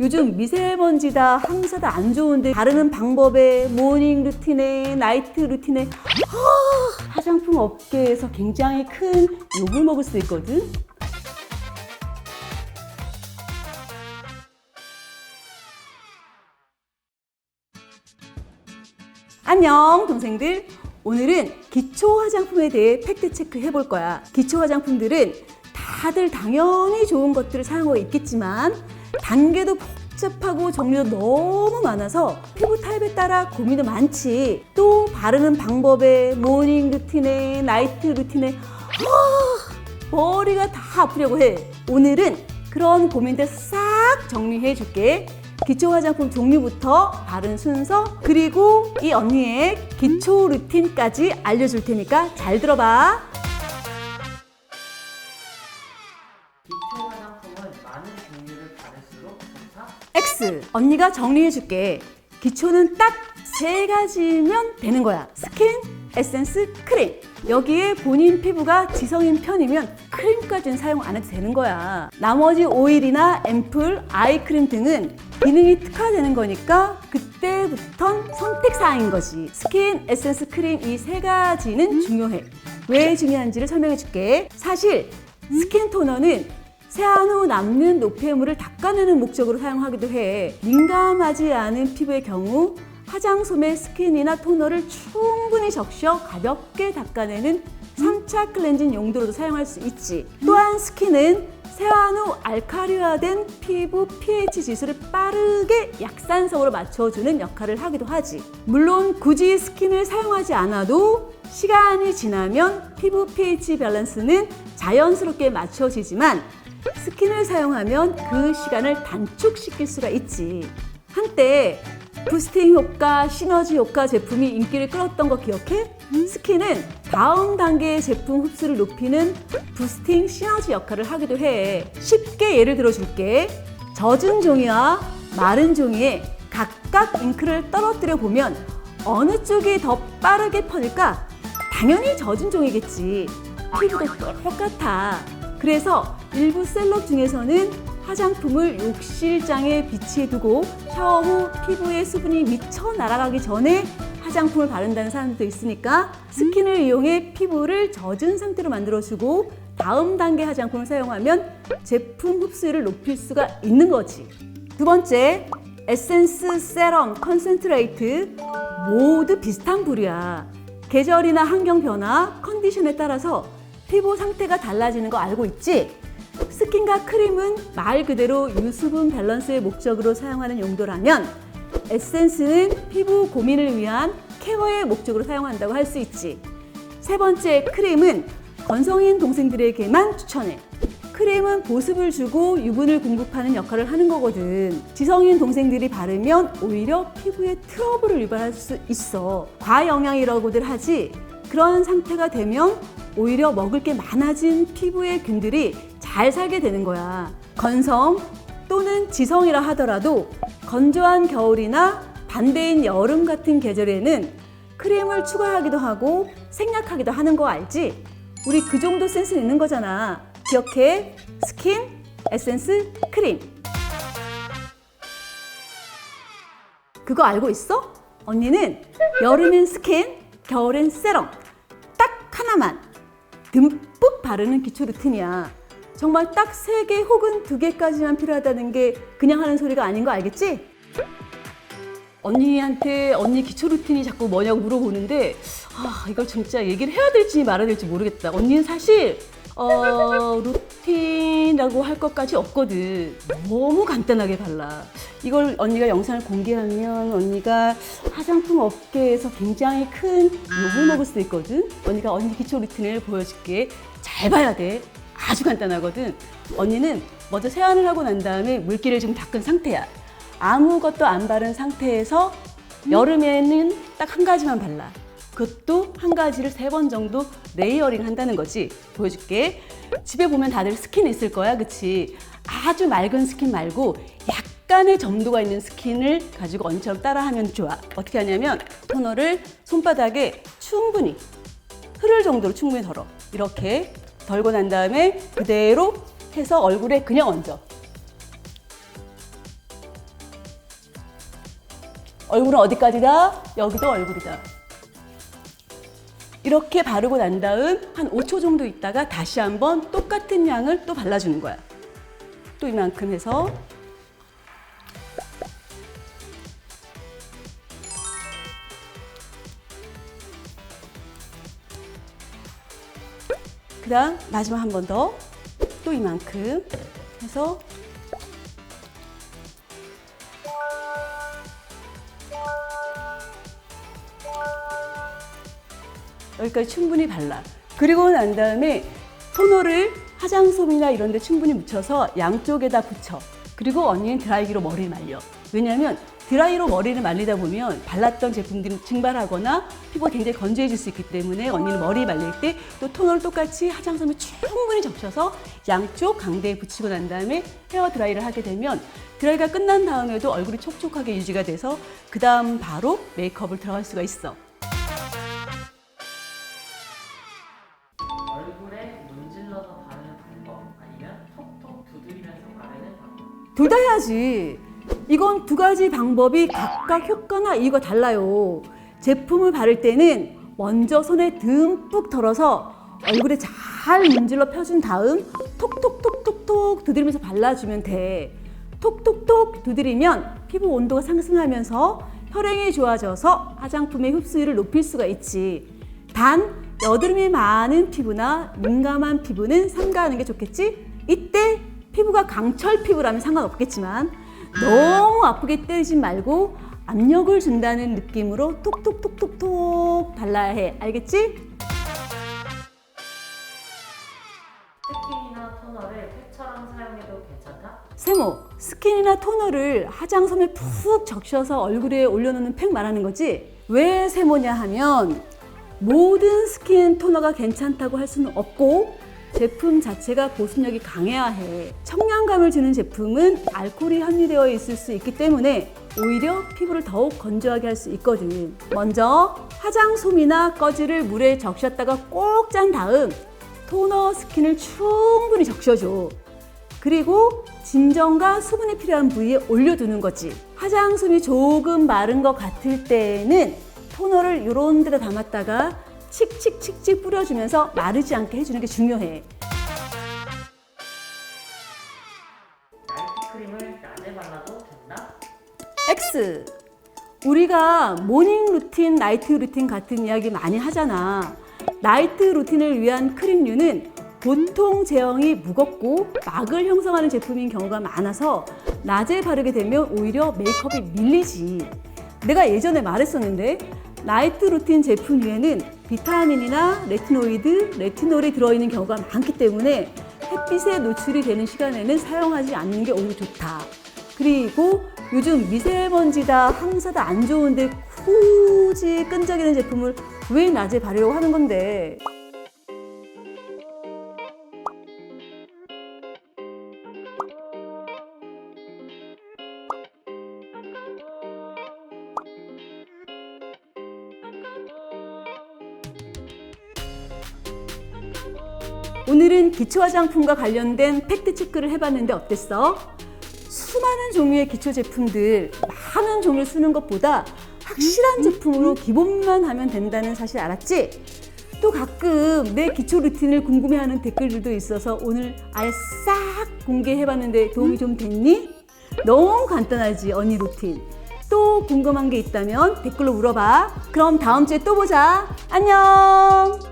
요즘 미세먼지다 항사다 안 좋은데 바르는 방법에 모닝 루틴에 나이트 루틴에 아, 화장품 업계에서 굉장히 큰 욕을 먹을 수 있거든. 안녕 동생들 오늘은 기초 화장품에 대해 팩트 체크 해볼 거야 기초 화장품들은 다들 당연히 좋은 것들을 사용하고 있겠지만 단계도 복잡하고 종류도 너무 많아서 피부 타입에 따라 고민도 많지. 또 바르는 방법에 모닝 루틴에 나이트 루틴에 아, 머리가 다 아프려고 해. 오늘은 그런 고민들 싹 정리해 줄게. 기초 화장품 종류부터 바른 순서 그리고 이 언니의 기초 루틴까지 알려줄 테니까 잘 들어봐. X 언니가 정리해 줄게. 기초는 딱 세 가지면 되는 거야. 스킨, 에센스, 크림. 여기에 본인 피부가 지성인 편이면 크림까지는 사용 안 해도 되는 거야. 나머지 오일이나 앰플, 아이크림 등은 기능이 특화되는 거니까 그때부턴 선택 사항인 거지. 스킨, 에센스, 크림 이 세 가지는 중요해. 왜 중요한지를 설명해 줄게. 사실 스킨 토너는 세안 후 남는 노폐물을 닦아내는 목적으로 사용하기도 해. 민감하지 않은 피부의 경우 화장솜에 스킨이나 토너를 충분히 적셔 가볍게 닦아내는 3차 클렌징 용도로도 사용할 수 있지. 또한 스킨은 세안 후 알카리화된 피부 pH 지수를 빠르게 약산성으로 맞춰주는 역할을 하기도 하지. 물론 굳이 스킨을 사용하지 않아도 시간이 지나면 피부 pH 밸런스는 자연스럽게 맞춰지지만 스킨을 사용하면 그 시간을 단축시킬 수가 있지. 한때 부스팅 효과, 시너지 효과 제품이 인기를 끌었던 거 기억해? 스킨은 다음 단계의 제품 흡수를 높이는 부스팅 시너지 역할을 하기도 해. 쉽게 예를 들어 줄게. 젖은 종이와 마른 종이에 각각 잉크를 떨어뜨려 보면 어느 쪽이 더 빠르게 퍼질까? 당연히 젖은 종이겠지. 피부도 똑같아. 그래서 일부 셀럽 중에서는 화장품을 욕실장에 비치해 두고 샤워 후 피부에 수분이 미쳐 날아가기 전에 화장품을 바른다는 사람도 있으니까 스킨을 이용해 피부를 젖은 상태로 만들어주고 다음 단계 화장품을 사용하면 제품 흡수율을 높일 수가 있는 거지. 두 번째, 에센스, 세럼, 컨센트레이트 모두 비슷한 부류야. 계절이나 환경 변화, 컨디션에 따라서 피부 상태가 달라지는 거 알고 있지? 스킨과 크림은 말 그대로 유수분 밸런스의 목적으로 사용하는 용도라면 에센스는 피부 고민을 위한 케어의 목적으로 사용한다고 할 수 있지. 세 번째 크림은 건성인 동생들에게만 추천해. 크림은 보습을 주고 유분을 공급하는 역할을 하는 거거든. 지성인 동생들이 바르면 오히려 피부에 트러블을 유발할 수 있어. 과영양이라고들 하지. 그런 상태가 되면 오히려 먹을 게 많아진 피부의 균들이 잘 살게 되는 거야. 건성 또는 지성이라 하더라도 건조한 겨울이나 반대인 여름 같은 계절에는 크림을 추가하기도 하고 생략하기도 하는 거 알지? 우리 그 정도 센스 있는 거잖아. 기억해. 스킨, 에센스, 크림. 그거 알고 있어? 언니는 여름엔 스킨, 겨울엔 세럼. 듬뿍 바르는 기초 루틴이야. 정말 딱 세 개 혹은 두 개까지만 필요하다는 게 그냥 하는 소리가 아닌 거 알겠지? 언니한테 언니 기초 루틴이 자꾸 뭐냐고 물어보는데 아 이걸 진짜 얘기를 해야 될지 말아야 될지 모르겠다. 언니는 사실 어, 루틴 이라고 할 것까지 없거든. 너무 간단하게 발라. 이걸 언니가 영상을 공개하면 언니가 화장품 업계에서 굉장히 큰 욕을 먹을 수 있거든. 언니가 언니 기초 루틴을 보여줄게. 잘 봐야 돼. 아주 간단하거든. 언니는 먼저 세안을 하고 난 다음에 물기를 좀 닦은 상태야. 아무것도 안 바른 상태에서 여름에는 딱 한 가지만 발라. 그것도 한 가지를 세 번 정도 레이어링 한다는 거지. 보여줄게. 집에 보면 다들 스킨 있을 거야, 그치? 아주 맑은 스킨 말고 약간의 점도가 있는 스킨을 가지고 언니처럼 따라하면 좋아. 어떻게 하냐면 토너를 손바닥에 충분히 흐를 정도로 충분히 덜어. 이렇게 덜고 난 다음에 그대로 해서 얼굴에 그냥 얹어. 얼굴은 어디까지다? 여기도 얼굴이다. 이렇게 바르고 난 다음 한 5초 정도 있다가 다시 한번 똑같은 양을 또 발라주는 거야. 또 이만큼 해서. 그 다음 마지막 한 번 더. 또 이만큼 해서 여기까지 충분히 발라. 그리고 난 다음에 토너를 화장솜이나 이런 데 충분히 묻혀서 양쪽에다 붙여. 그리고 언니는 드라이기로 머리를 말려. 왜냐하면 드라이로 머리를 말리다 보면 발랐던 제품들이 증발하거나 피부가 굉장히 건조해질 수 있기 때문에 언니는 머리 말릴 때 또 토너를 똑같이 화장솜을 충분히 적셔서 양쪽 강대에 붙이고 난 다음에 헤어 드라이를 하게 되면 드라이가 끝난 다음에도 얼굴이 촉촉하게 유지가 돼서 그 다음 바로 메이크업을 들어갈 수가 있어. 둘 다 해야지. 이건 두 가지 방법이 각각 효과나 이유가 달라요. 제품을 바를 때는 먼저 손에 듬뿍 덜어서 얼굴에 잘 문질러 펴준 다음 톡톡톡톡톡 두드리면서 발라주면 돼. 톡톡톡 두드리면 피부 온도가 상승하면서 혈행이 좋아져서 화장품의 흡수율을 높일 수가 있지. 단 여드름이 많은 피부나 민감한 피부는 삼가하는 게 좋겠지? 이때 피부가 강철 피부라면 상관없겠지만 너무 아프게 때리지 말고 압력을 준다는 느낌으로 톡톡톡톡톡 발라야 해. 알겠지? 스킨이나 토너를 팩처럼 사용해도 괜찮다? 세모, 스킨이나 토너를 화장솜에 푹 적셔서 얼굴에 올려놓는 팩 말하는 거지? 왜 세모냐 하면 모든 스킨 토너가 괜찮다고 할 수는 없고 제품 자체가 보습력이 강해야 해. 청량감을 주는 제품은 알코올이 함유되어 있을 수 있기 때문에 오히려 피부를 더욱 건조하게 할 수 있거든. 먼저 화장솜이나 꺼지를 물에 적셨다가 꼭 짠 다음 토너 스킨을 충분히 적셔줘. 그리고 진정과 수분이 필요한 부위에 올려두는 거지. 화장솜이 조금 마른 것 같을 때에는 토너를 이런 데다 담았다가 칙칙칙칙 뿌려주면서 마르지 않게 해주는 게 중요해. 크림을 낮에 발라도 된다? X. 우리가 모닝 루틴, 나이트 루틴 같은 이야기 많이 하잖아. 나이트 루틴을 위한 크림류는 보통 제형이 무겁고 막을 형성하는 제품인 경우가 많아서 낮에 바르게 되면 오히려 메이크업이 밀리지. 내가 예전에 말했었는데 나이트 루틴 제품 위에는 비타민이나 레티노이드, 레티놀이 들어있는 경우가 많기 때문에 햇빛에 노출이 되는 시간에는 사용하지 않는 게 오히려 좋다. 그리고 요즘 미세먼지다, 황사다 안 좋은데 굳이 끈적이는 제품을 왜 낮에 바르려고 하는 건데? 오늘은 기초 화장품과 관련된 팩트 체크를 해봤는데 어땠어? 수많은 종류의 기초 제품들 많은 종류 쓰는 것보다 확실한 제품으로 기본만 하면 된다는 사실 알았지? 또 가끔 내 기초 루틴을 궁금해하는 댓글들도 있어서 오늘 아예 싹 공개해봤는데 도움이 좀 됐니? 너무 간단하지 언니 루틴. 또 궁금한 게 있다면 댓글로 물어봐. 그럼 다음 주에 또 보자. 안녕.